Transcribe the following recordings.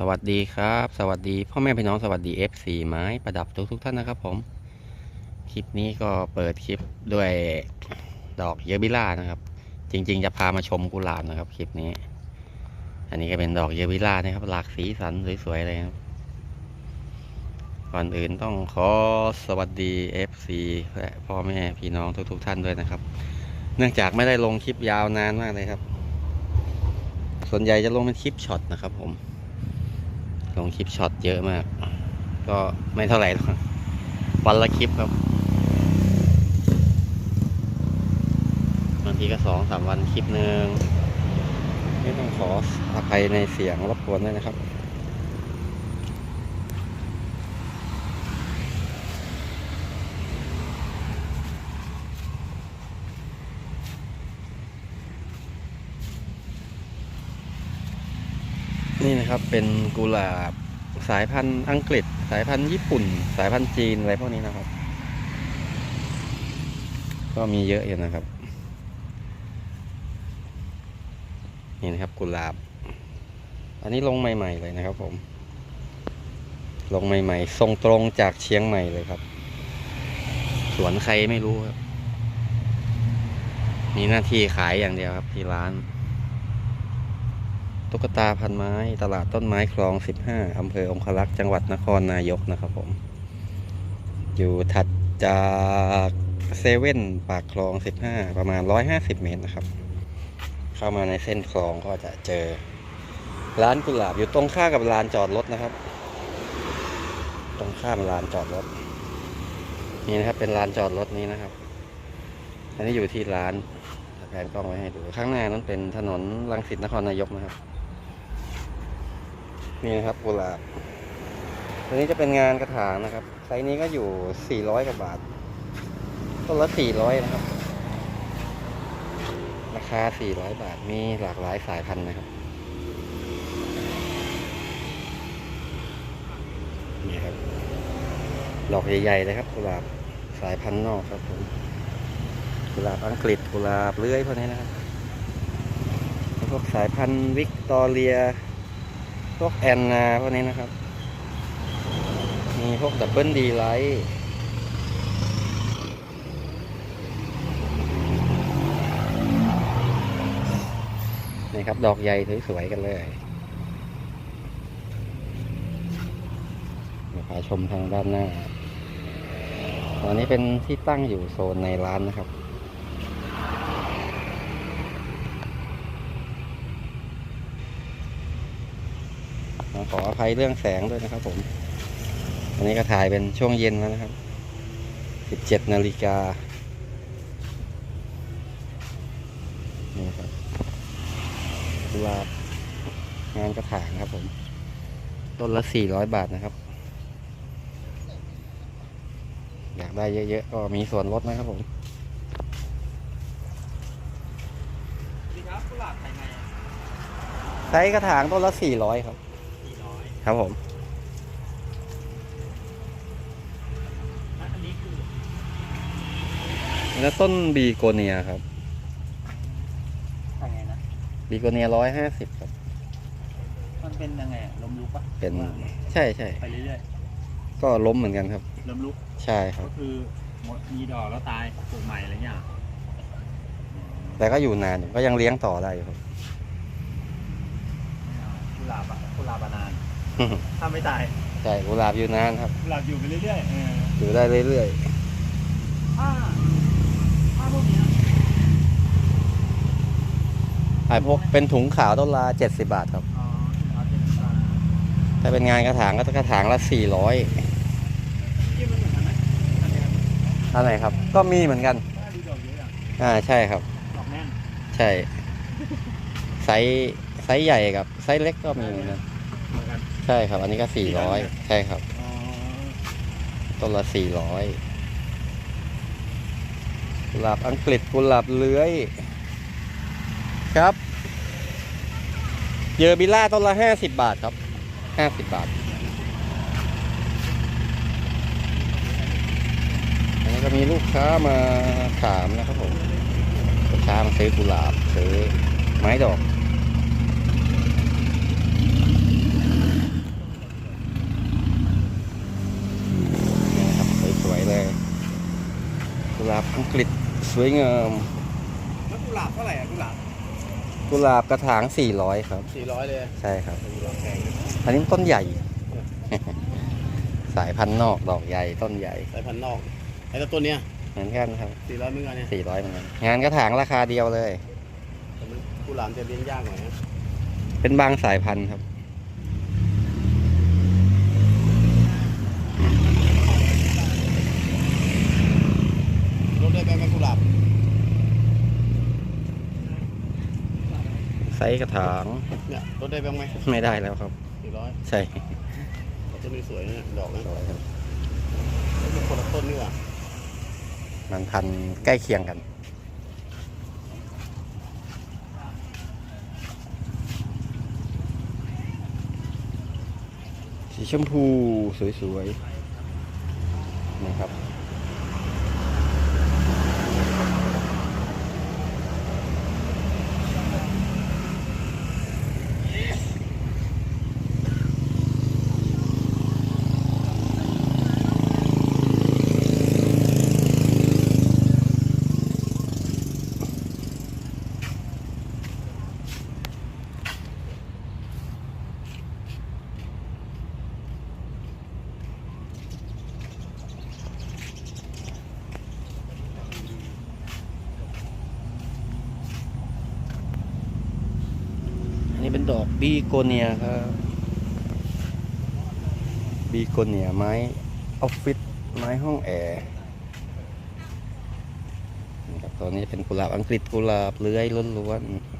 สวัสดีครับ สวัสดีพ่อแม่พี่น้องสวัสดี F4 ไม้ประดับทุกทุกท่านนะครับผม คลิปนี้ก็เปิดคลิปด้วยดอกเยอบิล่านะครับ จริง ๆ จะพามาชมกุหลาบนะครับคลิปนี้ อันนี้ก็เป็นดอกเยอบิล่านะครับ หลากสีสันสวยๆเลยครับ ก่อนอื่นต้องขอสวัสดี FC และพ่อแม่พี่น้องทุกๆท่านด้วยนะครับ เนื่องจากไม่ได้ลงคลิปยาวนานมากเลยครับ ส่วนใหญ่จะลงเป็นคลิปช็อตนะครับผม ลงคลิปช็อตเยอะมาก ก็ไม่เท่าไหร่หรอกวันละคลิปครับบางทีก็สองสามวันคลิปหนึ่งไม่ต้องขออภัยในเสียงรบกวนด้วยนะครับ นี่นะครับเป็นกุหลาบสายพันธุ์อังกฤษ สายพันธุ์ญี่ปุ่น สายพันธุ์จีนอะไรพวกนี้นะครับ ก็มีเยอะอยู่นะครับ นี่นะครับกุหลาบ อันนี้ลงใหม่ ๆ เลยนะครับผม ลงใหม่ๆส่งตรงจากเชียงใหม่เลยครับ สวนใครไม่รู้ครับ มีหน้าที่ขายอย่างเดียวครับที่ร้าน ตุ๊กตาพันไม้ตลาดต้นไม้คลอง 15 อำเภอองคลักษ์จังหวัดนครนายกนะครับผม อยู่ถัดจากเซเว่นปากคลอง 15 ประมาณ 150 เมตรนะครับ เข้ามาในเส้นคลองก็จะเจอ ร้านกุหลาบอยู่ตรงข้ามกับลานจอดรถนะครับ ตรงข้ามลานจอดรถ นี่นะครับเป็นลานจอดรถนี้นะครับ อันนี้อยู่ที่ร้านแผนกล้องไว้ให้ดู ข้างหน้านั้นเป็นถนนรังสิตนครนายกนะครับ นี่นะครับกุหลาบตัวนี้จะเป็นงานกระถางนะครับ ไซส์นี้ก็อยู่ 400กว่าบาท ต้นละ 400 นะครับ ราคา 400 บาท มีหลากหลายสายพันธุ์นะครับ นี่ครับ ดอกใหญ่ๆเลยครับกุหลาบ สายพันธุ์นอกครับผม กุหลาบอังกฤษกุหลาบเลื้อยพวกนี้นะครับแล้วพวกสายพันธุ์วิกตอเรีย พวกแอนนาพวกนี้นะครับ มีพวกดับเบิลดีไลท์นี่ครับ ดอกใหญ่สวยๆกันเลยเดี๋ยวพาชมทางด้านหน้าตอนนี้เป็นที่ตั้งอยู่โซนในร้านนะครับ ออภัยเรื่องแสงด้วยนะครับผมอันนี้ก็ถ่ายเป็นช่วงเย็นแล้วนะครับ 17 นาฬิกา นี่ครับกุหลาบงานกระถางครับผม ต้นละ 400 บาทนะครับ อยากได้เยอะๆ ก็มีส่วนลดนะครับผมดีครับกุหลาบไทยไงไซส์กระถางต้นละ 400 ครับสี่ร้อย ครับผมแล้วอันนี้คือแล้วต้นบีโกเนียครับทำไงนะ บีโกเนียร้อยห้าสิบครับ มันเป็นยังไงอะลมลุกปะเป็นว่าใช่ใช่ ไปเรื่อยก็ล้มเหมือนกันครับ ๆลมลุก ใช่ครัก็บ คือหมดมีดอกแล้วตายปลูกใหม่อะไรเงี้ยแต่ก็อยู่นานอยู่ก็ยังเลี้ยงต่อได้อยู่ครับ ไม่เอากุหลาบอะกุหลาบอะนาน ถ้าไม่ตายใช่กุหลาบอยู่นานครับกุหลาบอยู่ไปเรื่อยๆเอออยู่ได้เรื่อยถ้าถ้าพวกเนี้ยๆไอ้พวกเป็นถุงขาวต้นละเจ็ดสิบาทครับ อ๋อเอาเจ็ดสิบบาทถ้าเป็นงานกระถางก็จะกระถางละสี่ร้อยที่มันเหมือนกันไหมอันเนี้ยอะไรครับ ก็มีเหมือนกัน ถ้าดูดอกเยอะอะอ่าใช่ครับ ดอกแน่นใช่ ไซส์ไซส์ใหญ่กับไซส์เล็กก็มีเหมือนกันเหมือนกัน ใช่ครับ อันนี้ก็สี่ร้อยใช่ครับ อ๋อต้นละสี่ร้อยกุหลาบอังกฤษกุหลาบเลื้อย ครับ เยอร์บิล่าต้นละห้าสิบบาทครับห้าสิบบาท อันนี้ก็มีลูกค้ามาถามนะครับผมลูกค้ามาซื้อกุหลาบซื้อไม้ดอก ฤษสวยงามแล้วกุหลาบเท่าไหร่อะกุหลาบกุหลาบกระถาง 400 ครับสี่ร้อยเลยใช่ครับกุหลาบแพงอันนี้ต้นใหญ่ สายพันธุ์นอกดอกใหญ่ต้นใหญ่สายพันธุ์นอกไอ้ตัวตัวเนี้ยเหมือนกันครับสี่ร้อยเหมือนกันเนี่ย400เหมือนกันงานกระถางราคาเดียวเลยแต่มันกุหลาบจะเลี้ยงยากหน่อยนะเป็นบางสายพันธุ์ครับ ลดได้ ไหมแม่กุหลาบไซส์กระถางเนี่ยลดได้บ้างไหมไม่ได้แล้วครับสี่ร้อยใช่ต้นนี้สวยนะดอกนะสวยครับเป็นคนละต้นนี่หว่ามันพันธุ์ใกล้เคียงกันสีชมพูสวยๆนะครับ ดอกบีโกเนียครับ บีโกเนียไม้ออฟฟิศไม้ห้องแอร์นี่ครับตอนนี้เป็นกุหลาบอังกฤษกุหลาบเลื้อยล้วนๆ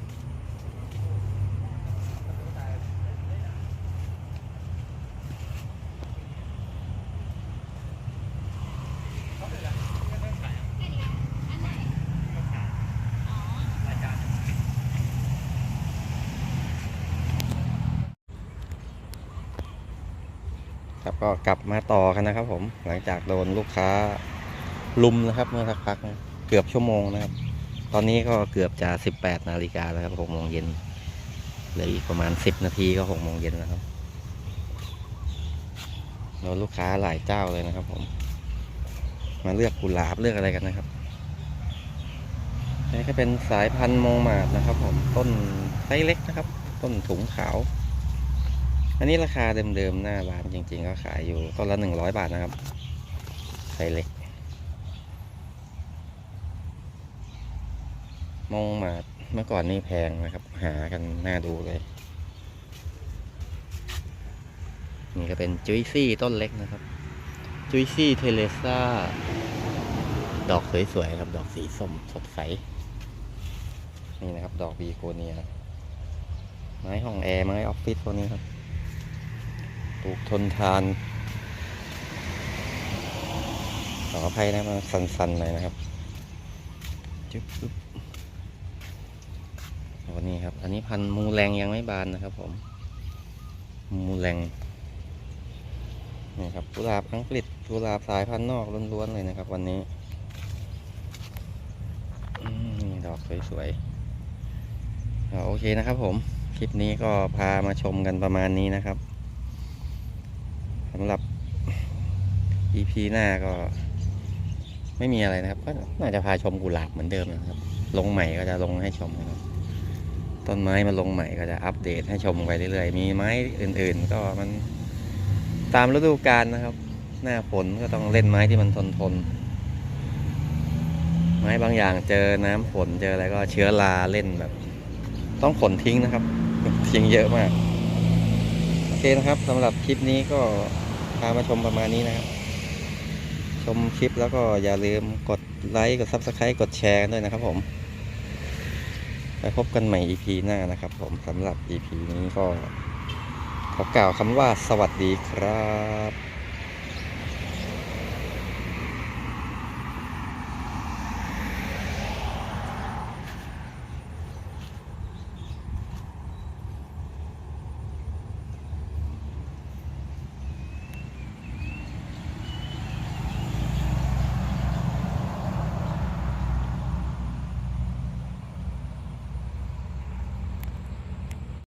ก็กลับมาต่อกันนะครับ ผมหลังจากโดนลูกค้าลุมนะครับเมื่อสักพักเกือบชั่วโมงนะครับ ตอนนี้ก็เกือบจะ 18 นาฬิกาแล้วครับ6โมงเย็นเหลืออีกประมาณ 10 นาทีก็6โมงเย็นแล้วครับโดนลูกค้าหลายเจ้าเลยนะครับ ผม มาเลือกกุหลาบเลือกอะไรกันนะครับนนี้ก็เป็นสายพันธุ์โมมาดนะครับ ผมต้นไซส์เล็กนะครับ ต้นถุงขาว อันนี้ราคาเดิมๆหน้าร้านจริงๆ ก็ขายอยู่ต้นละหนึ่งร้อยบาทนะครับไซส์เล็กมงมาเมื่อก่อนนี่แพงนะครับ หากันหน่าดูเลย นี่ก็เป็นจุยซี่ต้นเล็กนะครับ จุยซี่เทเลซ่า ดอกสวยๆครับ ดอกสีส้มสดใส นี่นะครับ ดอกบีโคเนีย ไม้ห้องแอร์ ไม้ออฟฟิศพวกนี้ครับ ลูกทนทาน ขออภัยนะมันสันๆหน่อยนะครับจุ๊บจุ๊บวันนี้ครับ อันนี้พันธุ์มูแรงยังไม่บานนะครับผม มูแรงนี่ครับกุหลาบอังกฤษกุหลาบสายพันธุ์นอกล้วนๆเลยนะครับ วันนี้นี่ดอกสวยๆโอเคนะครับผม คลิปนี้ก็พามาชมกันประมาณนี้นะครับ สำหรับ EP หน้าก็ ไม่มีอะไรนะครับ ก็น่าจะพาชมกุหลาบเหมือนเดิมนะครับ ลงใหม่ก็จะลงให้ชมนะครับ ต้นไม้มาลงใหม่ก็จะอัปเดตให้ชมไปเรื่อยๆ มีไม้อื่นๆ ก็มันตามฤดูกาลนะครับ หน้าฝนก็ต้องเล่นไม้ที่มันทนทนไม้บางอย่างเจอน้ำฝนเจออะไรก็เชื้อราเล่นแบบ ต้องขนทิ้งนะครับ ทิ้งเยอะมาก เคนะครับสำหรับคลิปนี้ก็พามาชมประมาณนี้นะครับ ชมคลิปแล้วก็อย่าลืมกดไลค์กด Subscribe กดแชร์ด้วยนะครับผมไปพบกันใหม่ EP หน้านะครับ ผมสำหรับ EP นี้ก็ขอกล่าวคำว่าสวัสดีครับ